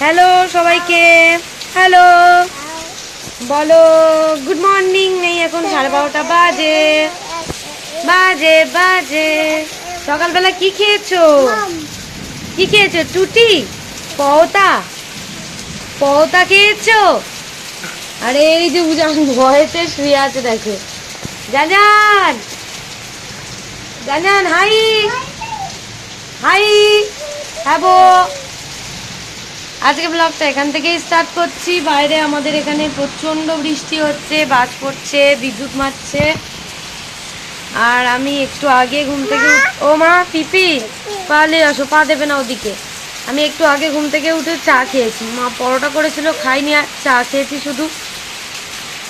Hello সবাইকে। Hello বলো good morning নেই এখন সাড়ে বারোটা বাজে। বাজে বাজে। সকালবেলা কি খেয়েছো? কি খেয়েছো? টুটি পওতা পওতা খেয়েছো? আরে, এই যে উজান ভয়েতে শুয়ে আছে, দেখো। জানান। জানান, হাই। হাই। হ্যাবো আজকে ব্লগটা এখান থেকেই স্টার্ট করছি। বাইরে আমাদের এখানে প্রচণ্ড বৃষ্টি হচ্ছে, বাজ পড়ছে, বিদ্যুৎ মারছে। আর আমি একটু আগে ঘুম থেকে ও মা, পিপি পালে আসো, পা দেবে না ওদিকে। আমি একটু আগে ঘুম থেকে উঠে চা খেয়েছি। মা পরোটা করেছিল, খাইনি, আর চা খেয়েছি শুধু।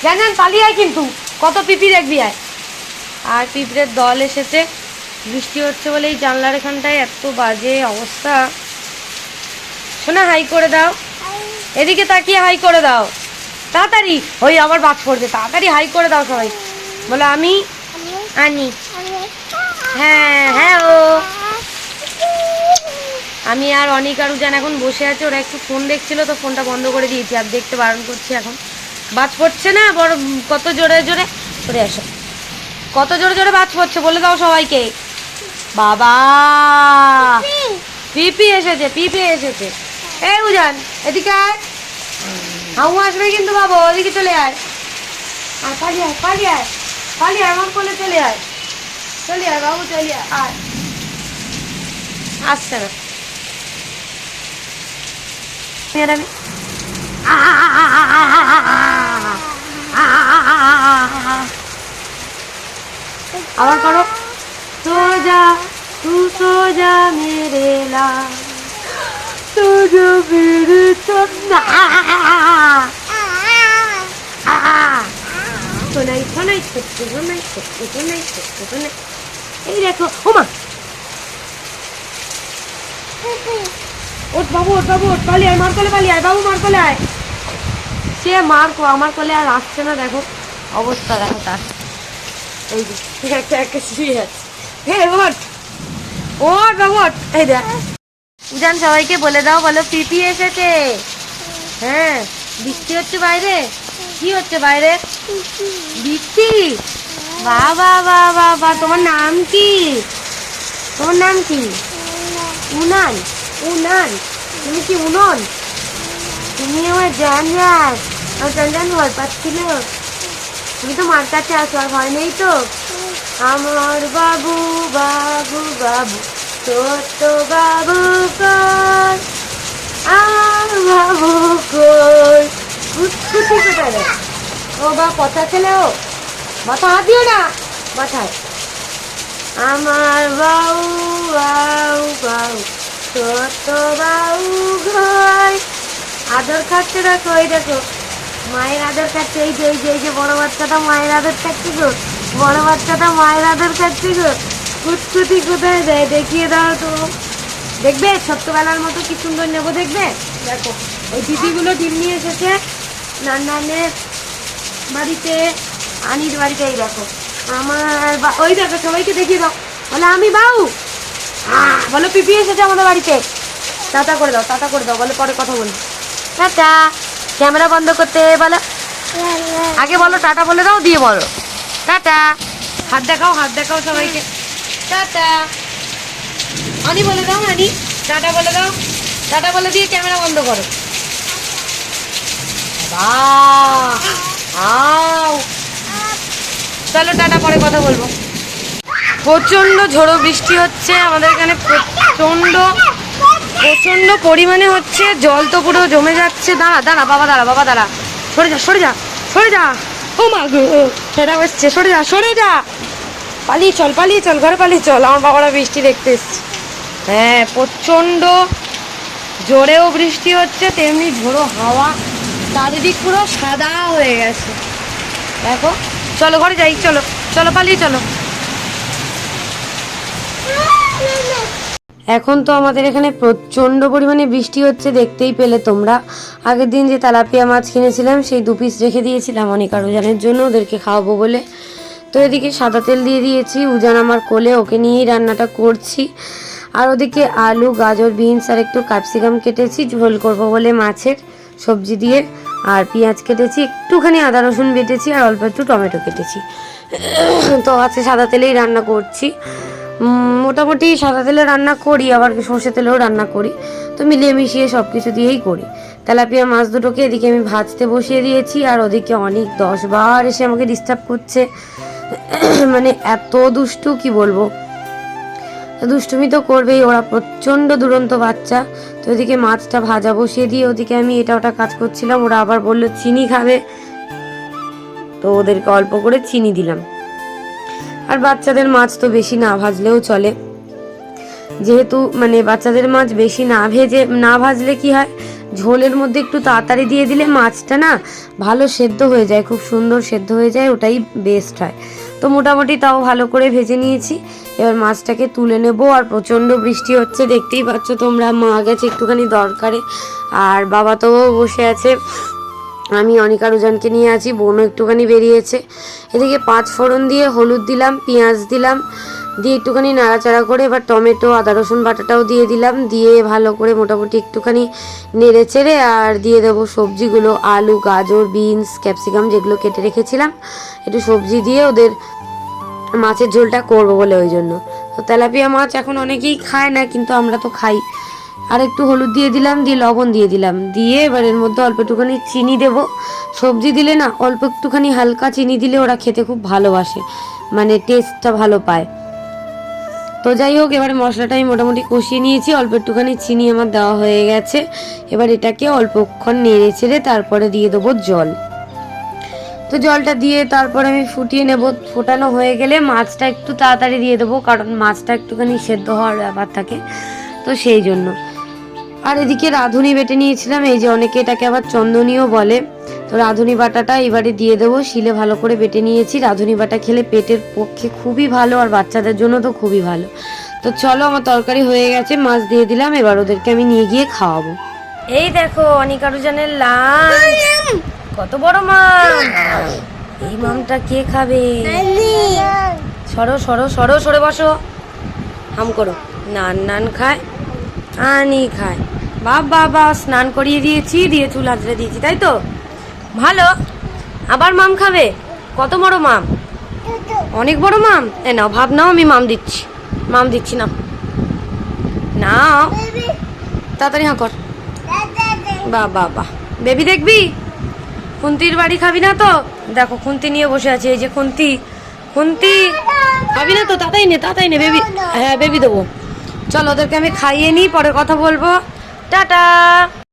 জানেন পালিয়ে আয় কিন্তু। কত পিপি দেখবি আয়। আর পিঁপড়ের দল এসেছে। বৃষ্টি হচ্ছে বলে এই জানলার এখানটায় এত বাজে অবস্থা। শোনা হাই করে দাও। এদিকে তাকিয়ে হাই করে দাও। তাড়াতাড়ি ওই আবার বাজ পড়বে। তাড়াতাড়ি হাই করে দাও সবাই। বলো আমি? আনি হ্যাঁ হ্যাঁ ও। আমি আর অনিক আর উজান এখন বসে আছে। ওরা একটু ফোন দেখছিল তো ফোনটা বন্ধ করে দিয়েছি। আর দেখতে বারণ করছি এখন। বাজ পড়ছে না? বড় কত জোরে জোরে? করে আসো। কত জোরে জোরে বাজ পড়ছে? বলে দাও সবাইকে। বাবা! পিপি এসেছে পিপি এসেছে। এই উজান, এদিকে আয়। হাউ আসবে কিন্তু বাবা, ওদিকে চলে আয়। আর পালিয়ে আয় পালিয়ে আয়। পালিয়ে আয়, আমার কোলে চলে আয়। চলে আয় বাবু, চলে আয় আয়। আসছে না আমি আবার করো। সোজা তু সোজা মেরে লা। সোজা মেরে চন্না শোনাই শোনাই ছোট্ট শোনাই এই দেখো ওমা ওট বাবু ওট বাবু ওট পালিয়ে আয় মার কোলে পালিয়ে আয় বাবু মার কোলে আয় সে মার কো আমার কোলে আর আসছে না দেখো অবস্থা দেখো তার এই যে একটা একটা শুয়ে আছে হে ওট ওট বাবু ওট এই দেখ উজান, সবাইকে বলে দাও, বলো পিপি এসেছে। হ্যাঁ বৃষ্টি হচ্ছে বাইরে? কি হচ্ছে বাইরে? বৃষ্টি? বাবা বাবা বা তোমার নাম কি? তোমার নাম কি? উনান উনান, তুমি কি উনন? তুমি আমার জান জান আমার জান জান ভয় পাচ্ছিল। তুমি তো মার কাছে আসো, আর ভয় নেই তো? আমার বাবু বাবু বাবু। ছোট্ট বাবু কই আমার বাবু কই কুচকুচি কোথায় ও বা কথা ছেলে ও মাথা হাত দিও না। মাথায়। আমার বাউ বাউ বাউ ছোট বাউ ঘর আদর খাচ্ছে দেখো, এই দেখো। মায়ের আদর খাচ্ছে এই যে এই যে, বড় বাচ্চাটা মায়ের আদর খাচ্ছে গো। বড় বাচ্চাটা মায়ের আদর খাচ্ছে গো। কুচকুচি কোথায় দেয়? দেখিয়ে দাও তো। দেখবে? ছোট্টবেলার মতো কি সুন্দর নেব দেখবে? দেখো, ওই দিদিগুলো ডিম নিয়ে এসেছে। নান্নানের বাড়িতে, আনির বাড়িতে দেখো। আমার ওই দেখো, সবাইকে দেখিয়ে দাও। বলে, আমি বাউ? বলো, পিপি এসেছে আমাদের বাড়িতে। টাটা করে দাও টাটা করে দাও, বলে, পরে কথা বলি। টাটা, ক্যামেরা বন্ধ করতে বলো। আগে বলো, টাটা বলে দাও, দিয়ে বলো। টাটা। হাত দেখাও হাত দেখাও সবাইকে। টাটা। আনি বলে দাও, আনি। টাটা বলে দাও। টাটা বলে দিয়ে ক্যামেরা বন্ধ করো। আও। চলো টাটা, পরে কথা বলব। প্রচণ্ড ঝোড়ো বৃষ্টি হচ্ছে, আমাদের এখানে প্রচণ্ড প্রচণ্ড পরিমাণে হচ্ছে জল তো পুরো জমে যাচ্ছে। দাঁড়া দাঁড়া, বাবা দাঁড়া বাবা, দাঁড়া। সরে যা সরে যা সরে যা। ও মা গো, সেটা এসছে সরে যা সরে যা। পালিয়ে চল পালিয়ে চল, ঘরে পালিয়ে চল। আমার বাবারা বৃষ্টি দেখতে এসছে। হ্যাঁ প্রচণ্ড জোরেও বৃষ্টি হচ্ছে, তেমনি ঝোড়ো হাওয়া। চারিদিক পুরো সাদা হয়ে গেছে। দেখো, চলো ঘরে যাই, চলো চলো পালিয়ে চলো। এখন তো আমাদের এখানে প্রচণ্ড পরিমাণে বৃষ্টি হচ্ছে, দেখতেই পেলে তোমরা। আগের দিন যে তেলাপিয়া মাছ কিনেছিলাম, সেই দু পিস রেখে দিয়েছিলাম অনেক আর উজানের জন্য, ওদেরকে খাওয়াবো বলে। তো এদিকে সাদা তেল দিয়ে দিয়েছি। উজান আমার কোলে, ওকে নিয়েই রান্নাটা করছি। আর ওদিকে আলু, গাজর, বিনস আর একটু ক্যাপসিকাম কেটেছি, ঝোল করব বলে মাছের সবজি দিয়ে। আর পেঁয়াজ কেটেছি, একটুখানি আদা রসুন বেটেছি আর অল্প একটু টমেটো কেটেছি। তো আজকে সাদা তেলেই রান্না করছি। মোটামুটি সাদা তেলে রান্না করি, আবার সর্ষে তেলেও রান্না করি। তো মিলিয়ে মিশিয়ে সব কিছু দিয়েই করি। তেলাপিয়া মাছ দুটোকে এদিকে আমি ভাজতে বসিয়ে দিয়েছি, আর ওদিকে অনেক দশ বার এসে আমাকে ডিস্টার্ব করছে। মানে এত দুষ্টু, কি বলব? দুষ্টুমি তো করবেই, ওরা প্রচণ্ড দুরন্ত বাচ্চা। তো ওদিকে মাছটা ভাজা বসিয়ে দিয়ে ওদিকে আমি এটা ওটা কাজ করছিলাম, ওরা আবার বলল, চিনি খাবে? তো ওদেরকে অল্প করে চিনি দিলাম। আর বাচ্চাদের মাছ তো বেশি না ভাজলেও চলে। যেহেতু মানে বাচ্চাদের মাছ বেশি না ভেজে, না ভাজলে কি হয়? ঝোলের মধ্যে একটু তাড়াতাড়ি দিয়ে দিলে মাছটা না ভালো সেদ্ধ হয়ে যায়, খুব সুন্দর সেদ্ধ হয়ে যায়, ওটাই বেস্ট হয়। তো মোটামুটি তাও ভালো করে ভেজে নিয়েছি। এবার মাছটাকে তুলে নেব আর প্রচণ্ড বৃষ্টি হচ্ছে, দেখতেই পাচ্ছ তোমরা, মা গেছে একটুখানি দরকারে। আর বাবা তো বসে আছে, আমি অনিকা রুজানকে নিয়ে আছি, বোনও একটুখানি বেরিয়েছে। এদিকে পাঁচ ফোড়ন দিয়ে হলুদ দিলাম, পেঁয়াজ দিলাম দিয়ে একটুখানি নাড়াচাড়া করে এবার টমেটো, আদা, রসুন বাটাটাও দিয়ে দিলাম। দিয়ে ভালো করে মোটামুটি একটুখানি নেড়ে চেড়ে আর দিয়ে দেবো সবজিগুলো, আলু, গাজর, বিনস, ক্যাপসিকাম যেগুলো কেটে রেখেছিলাম। একটু সবজি দিয়ে ওদের মাছের ঝোলটা করব বলে ওই জন্য। তো তেলাপিয়া মাছ এখন অনেকেই খায় না, কিন্তু আমরা তো খাই। আর একটু হলুদ দিয়ে দিলাম, দিয়ে লবণ দিয়ে দিলাম। দিয়ে এবার এর মধ্যে অল্প একটুখানি চিনি দেবো। সবজি দিলে না, অল্প একটুখানি হালকা চিনি দিলে ওরা খেতে খুব ভালোবাসে। মানে টেস্টটা ভালো পায়। তো যাই হোক, এবারে মশলাটা আমি মোটামুটি কষিয়ে নিয়েছি। অল্প একটুখানি চিনি আমার দেওয়া হয়ে গেছে। এবার এটাকে অল্পক্ষণ নেড়ে ছেড়ে তারপরে দিয়ে দেবো জল। তো জলটা দিয়ে তারপরে আমি ফুটিয়ে নেব। ফোটানো হয়ে গেলে মাছটা একটু তাড়াতাড়ি দিয়ে দেবো, কারণ মাছটা একটুখানি সেদ্ধ হওয়ার ব্যাপার থাকে। তো সেই জন্য। আর এদিকে রাঁধুনি বেটে নিয়েছিলাম। এই যে অনেকে এটাকে আবার চন্দনীয় বলে। তো রাঁধুনি বাটাটা এবারে দিয়ে দেবো। শিলে ভালো করে বেটে নিয়েছি। রাঁধুনি বাটা খেলে পেটের পক্ষে খুবই ভালো আর বাচ্চাদের জন্য তো খুবই ভালো। তো চলো, আমার তরকারি হয়ে গেছে। মাছ দিয়ে দিলাম। এবার ওদেরকে আমি নিয়ে গিয়ে খাওয়াবো। এই দেখো, অনিকারুজানের লাঞ্চ। কত বড় মাম এই মামটা কে খাবে? সরো সরো সরো, সরে বসো। হাম করো। নান নান খায়, আনি খায়। বাবা বা স্নান করিয়ে দিয়েছি। দিয়ে চুল হাজরে দিয়েছি, তাই তো? ভালো। আবার মাম খাবে? কত বড় মাম? অনেক বড় মাম? এ নাও, ভাব নাও, আমি মাম দিচ্ছি। মাম দিচ্ছি না নাও। তাড়াতাড়ি হাঁ কর। বাহ বাহ বাহ বেবি দেখবি? খুন্তির বাড়ি খাবি না তো? দেখো, খুন্তি নিয়ে বসে আছে, এই যে খুন্তি। খুন্তি, খাবি না তো? তাতাই নে তাতাই নে, বেবি। হ্যাঁ বেবি দেবো। চলো, ওদেরকে আমি খাইয়ে নিই, পরে কথা বলব। টাটা!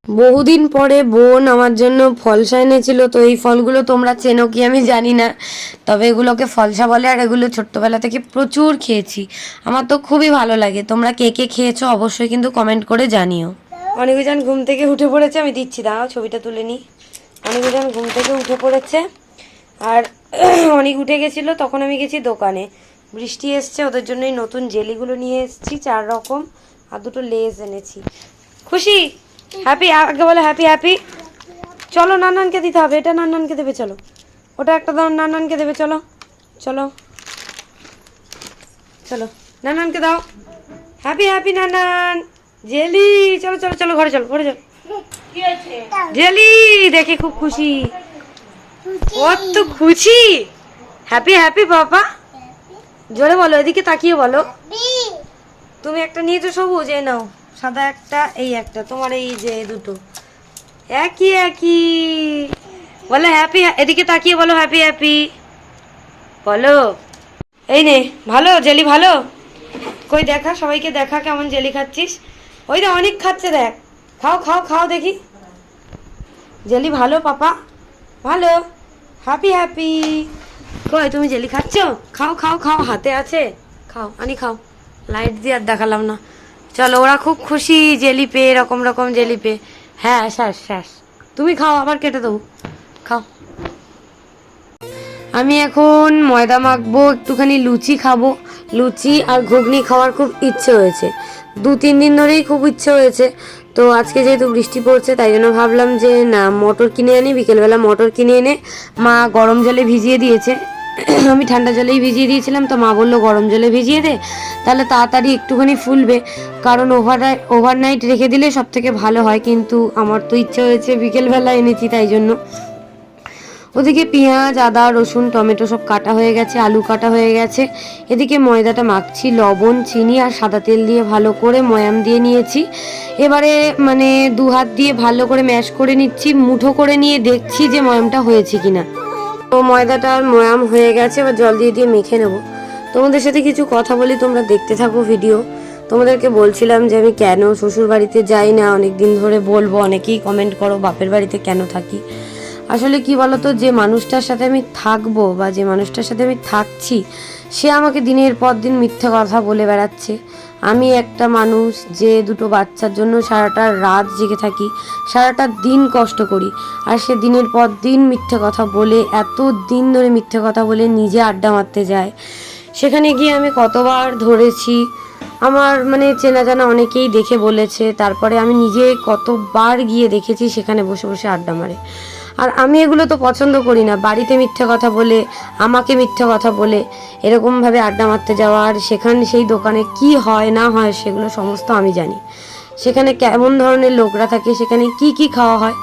বহুদিন পরে বোন আমার জন্য ফলসা এনেছিল, তো এই ফলগুলো তোমরা চেনো কি আমি জানি না। তবে এগুলোকে ফলসা বলে আর এগুলো ছোট্টবেলা থেকে প্রচুর খেয়েছি। আমার তো খুবই ভালো লাগে। তোমরা কে কে খেয়েছো অবশ্যই কিন্তু কমেন্ট করে জানিও। অনিবিজান ঘুম থেকে উঠে পড়েছে, আমি দিচ্ছি দাঁড়াও ছবিটা তুলে নিই অনিবিজান ঘুম থেকে উঠে পড়েছে, আর অনেক উঠে গেছিল, তখন আমি গেছি দোকানে। বৃষ্টি এসছে, ওদের জন্য এই নতুন জেলিগুলো নিয়ে এসেছি, চার রকম, আর দুটো লেজ এনেছি। খুশি? হ্যাপি আগে বলে হ্যাপি হ্যাপি চলো নানানকে দিতে হবে এটা নানানকে দেবে চলো। ওটা একটা দাও নানানকে দেবে চলো। চলো। চলো নানানকে দাও। হ্যাপি হ্যাপি নানান জেলি চলো চলো চলো ঘরে চলো ঘরে চলো। জেলি দেখে খুব খুশি। কত খুশি। হ্যাপি হ্যাপি বাবা। জোরে বলো এদিকে তাকিয়ে বলো। তুমি একটা নিয়ে তো সবুজ এ নাও। সাদা একটা, এই একটা, তোমার এই যে দুটো। একই একই। বলো হ্যাপি এদিকে তাকিয়ে বলো হ্যাপি হ্যাপি বলো। এই নে, ভালো? জেলি ভালো? কই দেখা? সবাইকে দেখা, কেমন জেলি খাচ্ছিস? ওই দে অনেক খাচ্ছে, দেখ। খাও খাও খাও দেখি। জেলি ভালো, পাপা? ভালো। হ্যাপি হ্যাপি কই, তুমি জেলি খাচ্ছ? খাও খাও খাও, হাতে আছে। খাও, আনি খাও। লাইট দিয়ে আর দেখালাম না। চলো, ওরা খুব খুশি জেলি পেয়ে এরকম, রকম জেলি পেয়ে হ্যাঁ শ্বাস শ্বাস তুমি খাও, আবার কেটে দেবো। খাও। আমি এখন ময়দা মাখবো, একটুখানি লুচি খাব। লুচি আর ঘুগনি খাওয়ার খুব ইচ্ছে হয়েছে। দু, তিন দিন ধরেই খুব ইচ্ছে হয়েছে। তো আজকে যেহেতু বৃষ্টি পড়ছে, তাই জন্য ভাবলাম যে, না, মটর কিনে আনি, বিকেলবেলা মটর কিনে এনে মা গরম জলে ভিজিয়ে দিয়েছে। আমি ঠান্ডা জলেই ভিজিয়ে দিয়েছিলাম, তো মা বলল, গরম জলে ভিজিয়ে দে, তাহলে তাড়াতাড়ি একটুখানি ফুলবে। কারণ ওভার ওভারনাইট রেখে দিলে সব থেকে ভালো হয়, কিন্তু আমার তো ইচ্ছে হয়েছে বিকেলবেলা এনেছি তাই জন্য। ওদিকে পেঁয়াজ, আদা, রসুন, টমেটো সব কাটা হয়ে গেছে, আলু কাটা হয়ে গেছে। এদিকে ময়দাটা মাখছি, লবণ, চিনি আর সাদা তেল দিয়ে ভালো করে ময়াম দিয়ে নিয়েছি। এবারে মানে দু হাত দিয়ে ভালো করে ম্যাশ করে নিচ্ছি, মুঠো করে নিয়ে দেখছি যে ময়ামটা হয়েছে কিনা। তো ময়দাটা ময়াম হয়ে গেছে, এবার জল দিয়ে দিয়ে মেখে নেব। তোমাদের সাথে কিছু কথা বলি, তোমরা দেখতে থাকো ভিডিও। তোমাদেরকে বলছিলাম যে আমি কেন শ্বশুর বাড়িতে যাই না অনেক দিন ধরে বলব, অনেকেই কমেন্ট করো, বাপের বাড়িতে কেন থাকি? আসলে কি বলতো, যে মানুষটার সাথে আমি থাকব বা যে মানুষটার সাথে আমি থাকছি, সে আমাকে দিনের পর দিন মিথ্যে কথা বলে বেড়াচ্ছে। আমি একটা মানুষ যে দুটো বাচ্চার জন্য সারাটা রাত জেগে থাকি, সারাটা দিন কষ্ট করি। আর সে দিনের পর দিন মিথ্যে কথা বলে, এত দিন ধরে মিথ্যে কথা বলে নিজে আড্ডা মারতে যায়। সেখানে গিয়ে আমি কতবার ধরেছি, আমার মানে চেনা জানা অনেকেই দেখে বলেছে, তারপরে আমি নিজে কতবার গিয়ে দেখেছি সেখানে বসে বসে আড্ডা মারে। আর আমি এগুলো তো পছন্দ করি না। বাড়িতে মিথ্যে কথা বলে, আমাকে মিথ্যে কথা বলে, এরকমভাবে আড্ডা মারতে যাওয়া, আর সেখানে সেই দোকানে কি হয়, না হয় সেগুলো সমস্ত আমি জানি। সেখানে কেমন ধরনের লোকরা থাকে, সেখানে কি কি খাওয়া হয়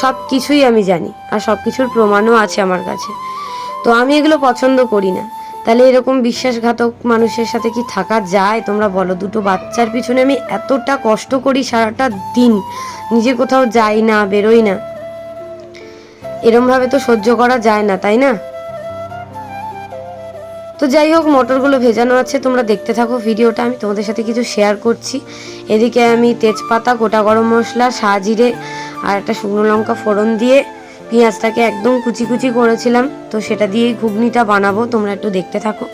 সব কিছুই আমি জানি, আর সব কিছুর প্রমাণও আছে আমার কাছে। তো আমি এগুলো পছন্দ করি না। তাহলে এরকম বিশ্বাসঘাতক মানুষের সাথে কি থাকা যায়? তোমরা বলো, দুটো বাচ্চার পিছনে আমি এতটা কষ্ট করি সারাটা দিন। নিজে কোথাও যাই না, বেরোই না। এরমভাবে তো সহ্য করা যায় না, তাই না? তো যাই হোক, মটরগুলো ভেজানো আছে, তোমরা দেখতে থাকো ভিডিওটা, আমি তোমাদের সাথে কিছু শেয়ার করছি। এদিকে আমি তেজপাতা, গোটা গরম মশলা সাজিরে আর একটা শুকনো লঙ্কা ফোড়ন দিয়ে পেঁয়াজটাকে একদম কুচি কুচি করেছিলাম, তো সেটা দিয়েই ঘুগনিটা বানাবো, তোমরা একটু দেখতে থাকো।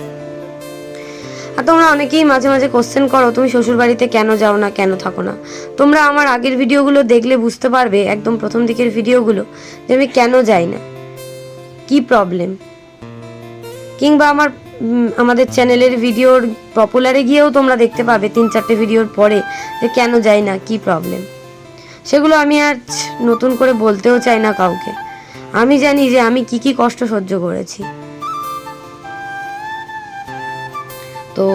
আর তোমরা অনেকেই মাঝে মাঝে কোশ্চেন করো, তুমি শ্বশুর বাড়িতে কেন যাও না, কেন থাকো না? তোমরা আমার আগের ভিডিওগুলো দেখলে বুঝতে পারবে একদম প্রথম দিকের ভিডিওগুলো যে আমি কেন যাই না। কি প্রবলেম কিংবা আমার আমাদের চ্যানেলের ভিডিওর পপুলারে গিয়েও তোমরা দেখতে পাবে তিন চারটে ভিডিওর পরে যে কেন যাই না, কি প্রবলেম সেগুলো আমি আর নতুন করে বলতেও চাই না কাউকে। আমি জানি যে আমি কি কি কষ্ট সহ্য করেছি। তো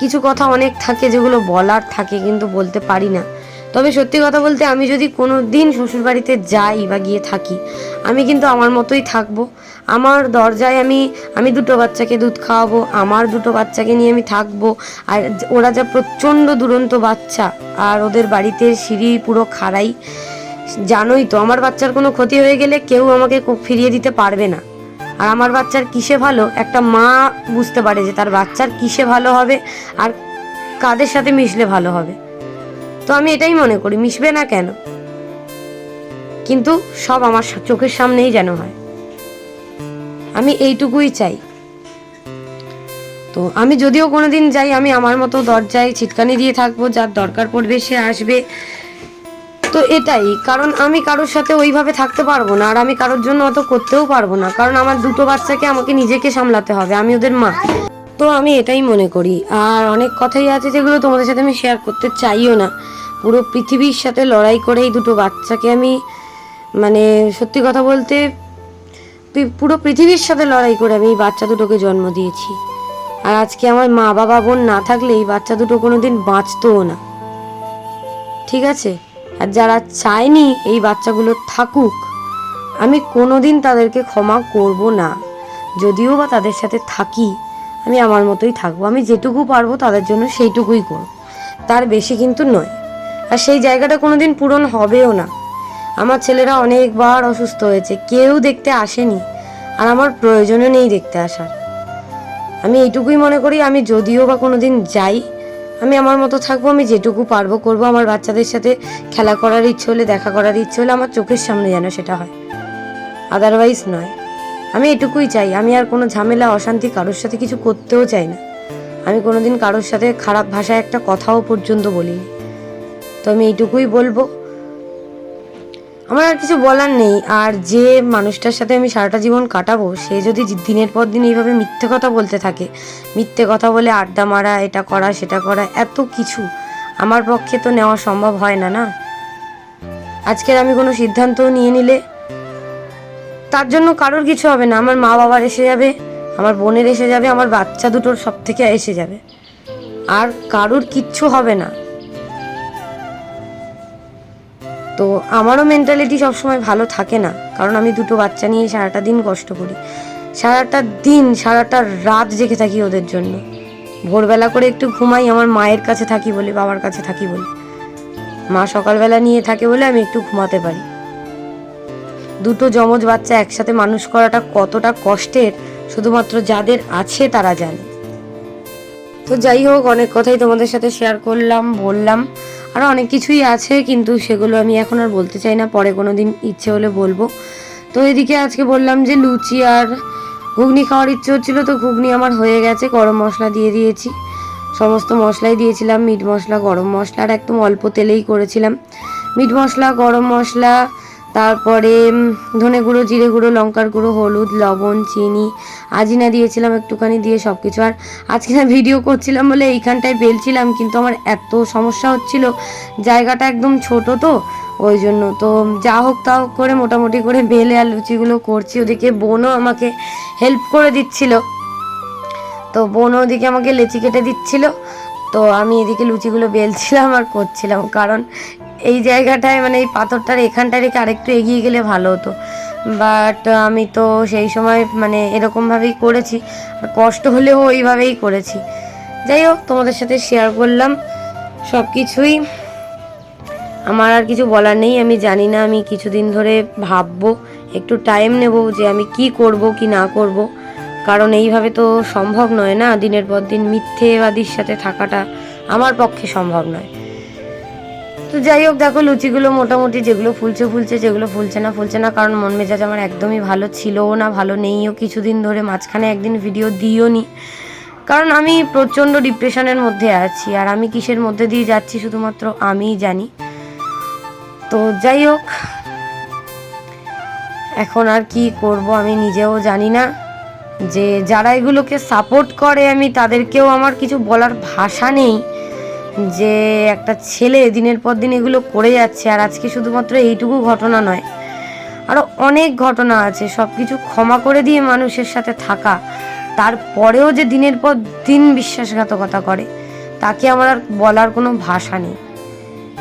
কিছু কথা অনেক থাকে যেগুলো বলার থাকে কিন্তু বলতে পারি না। তবে সত্যি কথা বলতে আমি যদি কোনো দিন শ্বশুরবাড়িতে যাই বা গিয়ে থাকি, আমি কিন্তু আমার মতোই থাকব। আমার দরজায় আমি আমি দুটো বাচ্চাকে দুধ খাওয়াবো, আমার দুটো বাচ্চাকে নিয়ে আমি থাকব। আর ওরা যা প্রচণ্ড দুরন্ত বাচ্চা, আর ওদের বাড়িতে সিঁড়ি পুরো খাড়াই। জানোই তো, আমার বাচ্চার কোনো ক্ষতি হয়ে গেলে কেউ আমাকে ফিরিয়ে দিতে পারবে না। আর আমার বাচ্চার কিসে ভালো? একটা মা বুঝতে পারে যে তার বাচ্চার কিসে ভালো হবে আর কাদের সাথে মিশলে ভালো হবে। তো আমি এটাই মনে করি, মিশবে না কেন? কিন্তু সব আমার চোখের সামনেই যেন হয়। আমি এইটুকুই চাই। তো আমি যদিও কোনোদিন যাই, আমি আমার মতো দরজায় ছিটকানি দিয়ে থাকব, যার দরকার পড়বে সে আসবে। তো এটাই, কারণ আমি কারোর সাথে ওইভাবে থাকতে পারব না, আর আমি কারোর জন্য অত করতেও পারব না, কারণ আমার দুটো বাচ্চাকে আমাকে নিজেকে সামলাতে হবে, আমি ওদের মা। তো আমি এটাই মনে করি, আর অনেক কথাই আছে যেগুলো তোমাদের সাথে আমি শেয়ার করতে চাইও না। পুরো পৃথিবীর সাথে লড়াই করে এই দুটো বাচ্চাকে আমি মানে সত্যি কথা বলতে পুরো পৃথিবীর সাথে লড়াই করে আমি এই বাচ্চা দুটোকে জন্ম দিয়েছি। আর আজকে আমার মা বাবা বোন না থাকলে এই বাচ্চা দুটো কোনোদিন বাঁচতও না। ঠিক আছে? আর যারা চায়নি এই বাচ্চাগুলো থাকুক, আমি কোনোদিন তাদেরকে ক্ষমা করব না। যদিও বা তাদের সাথে থাকি, আমি আমার মতোই থাকব। আমি যেটুকু পারব তাদের জন্য সেইটুকুই করব। তার বেশি কিন্তু নয়। আর সেই জায়গাটা কোনোদিন পূরণ হবেও না। আমার ছেলেরা অনেকবার অসুস্থ হয়েছে, কেউ দেখতে আসেনি, আর আমার প্রয়োজনও নেই দেখতে আসার। আমি এইটুকুই মনে করি, আমি যদিও বা কোনোদিন যাই আমি আমার মতো থাকব, আমি যেটুকু পারব করব। আমার বাচ্চাদের সাথে খেলা করার ইচ্ছে হলে, দেখা করার ইচ্ছে হলে আমার চোখের সামনে যেন সেটা হয়। আদারওয়াইজ নয়। আমি এটুকুই চাই। আমি আর কোনো ঝামেলা, অশান্তি কারোর সাথে কিছু করতেও চাই না। আমি কোনোদিন কারোর সাথে খারাপ ভাষায় একটা কথাও পর্যন্ত বলিনি। তো আমি এইটুকুই বলব। আমার আর কিছু বলার নেই। আর যে মানুষটার সাথে আমি সারাটা জীবন কাটাবো, সে যদি দিনের পর দিন এইভাবে মিথ্যে কথা বলতে থাকে, মিথ্যে কথা বলে আড্ডা মারা, এটা করা, সেটা করা, এত কিছু আমার পক্ষে তো নেওয়া সম্ভব হয় না না? আজকের আমি কোনো সিদ্ধান্ত নিয়ে নিলে তার জন্য কারোর কিছু হবে না। আমার মা বাবার এসে যাবে, আমার বোনের এসে যাবে, আমার বাচ্চা দুটোর সব থেকে এসে যাবে। আর কারোর কিচ্ছু হবে না। তো আমারও মেন্টালিটি সবসময় ভালো থাকে না। কারণ আমি দুটো বাচ্চা নিয়ে সারাটা দিন কষ্ট করি। সারাটা দিন, সারাটা রাত জেগে থাকি ওদের জন্য। ভোরবেলা করে একটু ঘুমাই, আমার মায়ের কাছে থাকি বলে, বাবার কাছে থাকি বলে। মা সকালবেলা নিয়ে থাকে বলে আমি একটু ঘুমাতে পারি। দুটো যমজ বাচ্চা একসাথে মানুষ করাটা কতটা কষ্টের, শুধুমাত্র যাদের আছে তারা জানে। তো যাই হোক, অনেক কথাই তোমাদের সাথে শেয়ার করলাম, বললাম। আরও অনেক কিছুই আছে, কিন্তু সেগুলো আমি এখন আর বলতে চাই না, পরে কোনো দিন ইচ্ছে হলে বলব। তো এদিকে আজকে বললাম যে লুচি আর ঘুগনি খাওয়ার ইচ্ছে হচ্ছিল, তো ঘুগনি আমার হয়ে গেছে, গরম মশলা দিয়ে দিয়েছি। সমস্ত মশলাই দিয়েছিলাম, মিট মশলা, গরম মশলা, আর একদম অল্প তেলেই করেছিলাম। মিট মশলা, গরম মশলা তারপরে ধনে গুঁড়ো, জিরে গুঁড়ো, লঙ্কার গুঁড়ো, হলুদ, লবণ, চিনি, আজিনা দিয়েছিলাম একটুখানি দিয়ে সব কিছু আর আজকে না ভিডিও করছিলাম বলে এইখানটায় বেলছিলাম কিন্তু আমার এত সমস্যা হচ্ছিল, জায়গাটা একদম ছোট তো, ওই জন্য। তো যা হোক তা হোক করে মোটামুটি করে বেলে আর লুচিগুলো করছি। ওদিকে বোনও আমাকে হেল্প করে দিচ্ছিল। তো বোন ওদিকে আমাকে লেচি কেটে দিচ্ছিল। তো আমি এদিকে লুচিগুলো বেলছিলাম আর করছিলাম, কারণ এই জায়গাটায় মানে এই পাথরটার এখানটায় রেখে আরেকটু এগিয়ে গেলে ভালো হতো। বাট আমি তো সেই সময় মানে এরকমভাবেই করেছি। কষ্ট হলেও ওইভাবেই করেছি। যাই হোক, তোমাদের সাথে শেয়ার করলাম সব কিছুই আমার আর কিছু বলার নেই, আমি জানি না আমি কিছুদিন ধরে ভাববো, একটু টাইম নেব যে আমি কি করব, কি না করব। কারণ এইভাবে তো সম্ভব নয় না, দিনের পর দিন মিথ্যেবাদীর সাথে থাকাটা আমার পক্ষে সম্ভব নয়। তো যাই হোক, দেখো লুচিগুলো মোটামুটি যেগুলো ফুলছে ফুলছে, যেগুলো ফুলছে না ফুলছে না, কারণ মন মেজাজ আমার একদমই ভালো ছিলও না, ভালো নেইও। কিছুদিন ধরে মাঝখানে একদিন ভিডিও দিও নি কারণ আমি প্রচণ্ড ডিপ্রেশনের মধ্যে আছি, আর আমি কিসের মধ্যে দিয়ে যাচ্ছি শুধুমাত্র আমিই জানি। তো যাই হোক, এখন আর কি করব আমি নিজেও জানি না। যে যারা এগুলোকে সাপোর্ট করে আমি, তাদেরকেও আমার কিছু বলার ভাষা নেই। যে একটা ছেলে দিনের পর দিন এগুলো করে যাচ্ছে, আর আজকে শুধুমাত্র এইটুকু ঘটনা নয়। আরও অনেক ঘটনা আছে সব কিছু ক্ষমা করে দিয়ে মানুষের সাথে থাকা। তারপরেও যে দিনের পর দিন বিশ্বাসঘাতকতা করে, তাকে আমার আর বলার কোনো ভাষা নেই।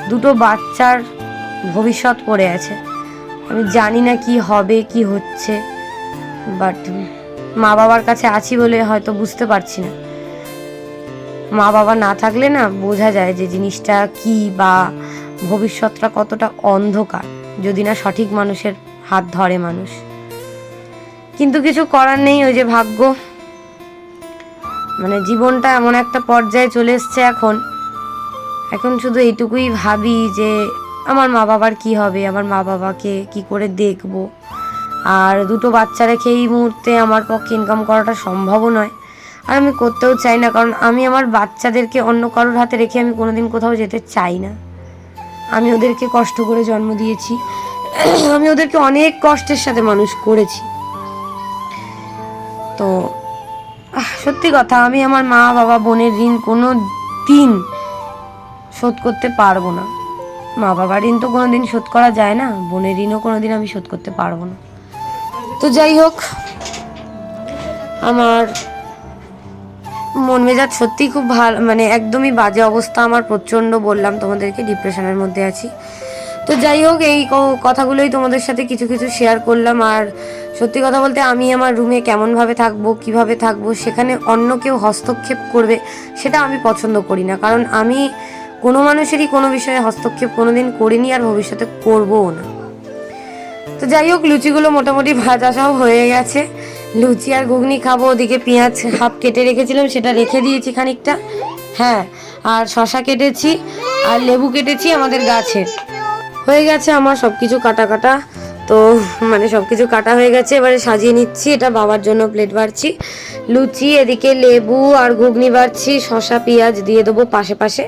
দুটো বাচ্চার ভবিষ্যৎ পড়ে আছে। আমি জানি না কি হবে, কি হচ্ছে বাট মা বাবার কাছে আছি বলে হয়তো বুঝতে পারছি না। মা বাবা না থাকলে না বোঝা যায় যে জিনিসটা কি বা ভবিষ্যৎটা কতটা অন্ধকার, যদি না সঠিক মানুষের হাত ধরে মানুষ। কিন্তু কিছু করার নেই ওই যে ভাগ্য। মানে জীবনটা এমন একটা পর্যায়ে চলে এসছে এখন। এখন শুধু এইটুকুই ভাবি যে আমার মা বাবার কি হবে, আমার মা বাবাকে কি করে দেখব। আর দুটো বাচ্চা রেখে এই মুহূর্তে আমার পক্ষে ইনকাম করাটা সম্ভবও নয়। আর আমি করতেও চাই না, কারণ আমি আমার বাচ্চাদেরকে অন্য কারোর হাতে রেখে আমি কোনোদিন কোথাও যেতে চাই না। আমি ওদেরকে কষ্ট করে জন্ম দিয়েছি। আমি ওদেরকে অনেক কষ্টের সাথে মানুষ করেছি। তো সত্যি কথা, আমি আমার মা, বাবা, বোনের ঋণ কোনো দিন শোধ করতে পারব না। মা, বাবার ঋণ তো কোনো দিন শোধ করা যায় না, বোনের ঋণও কোনো দিন আমি শোধ করতে পারব না। তো যাই হোক, আমার মন মেজাজ সত্যি খুব ভালো মানে একদমই বাজে অবস্থা আমার, প্রচণ্ড বললাম তোমাদেরকে ডিপ্রেশনের মধ্যে আছি। তো যাই হোক, এই কথাগুলোই তোমাদের সাথে কিছু কিছু শেয়ার করলাম। আর সত্যি কথা বলতে আমি আমার রুমে কেমনভাবে থাকব, কীভাবে থাকব, সেখানে অন্য কেউ হস্তক্ষেপ করবে, সেটা আমি পছন্দ করি না। কারণ আমি কোনো মানুষেরই কোনো বিষয়ে হস্তক্ষেপ কোনোদিন করিনি আর ভবিষ্যতে করবও না। তো যাই হোক, লুচিগুলো মোটামুটি ভাজা সব হয়ে গেছে। লুচি আর ঘুগনি খাব, ওদিকে পেঁয়াজ হাফ কেটে রেখেছিলাম, সেটা রেখে দিয়েছি খানিকটা। হ্যাঁ আর শশা কেটেছি, আর লেবু কেটেছি আমাদের গাছের হয়ে গেছে আমার সব কিছু কাটা কাটা। তো মানে সব কিছু কাটা হয়ে গেছে, এবারে সাজিয়ে নিচ্ছি, এটা বাবার জন্য প্লেট বাড়ছি। লুচি, এদিকে লেবু আর ঘুগনি বাড়ছি, শশা, পেঁয়াজ দিয়ে দেবো পাশে পাশে।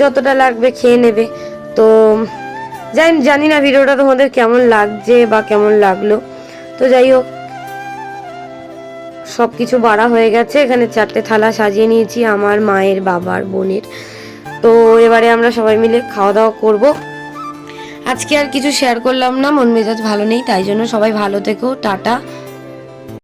যতটা লাগবে খেয়ে নেবে। তো জানি জানি না ভিডিওটা তোমাদের কেমন লাগছে বা কেমন লাগল। তো যাই হোক সব কিছু বাড়া হয়ে গেছে। এখানে চারটে থালা সাজিয়ে নিয়েছি আমার মায়ের বাবার বোনের। তো এবারে আমরা সবাই মিলে খাওয়া দাওয়া করব। আজকে আর কিছু শেয়ার করলাম না, মন মেজাজ ভালো নেই, তাই জন্য সবাই ভালো থেকো, টাটা।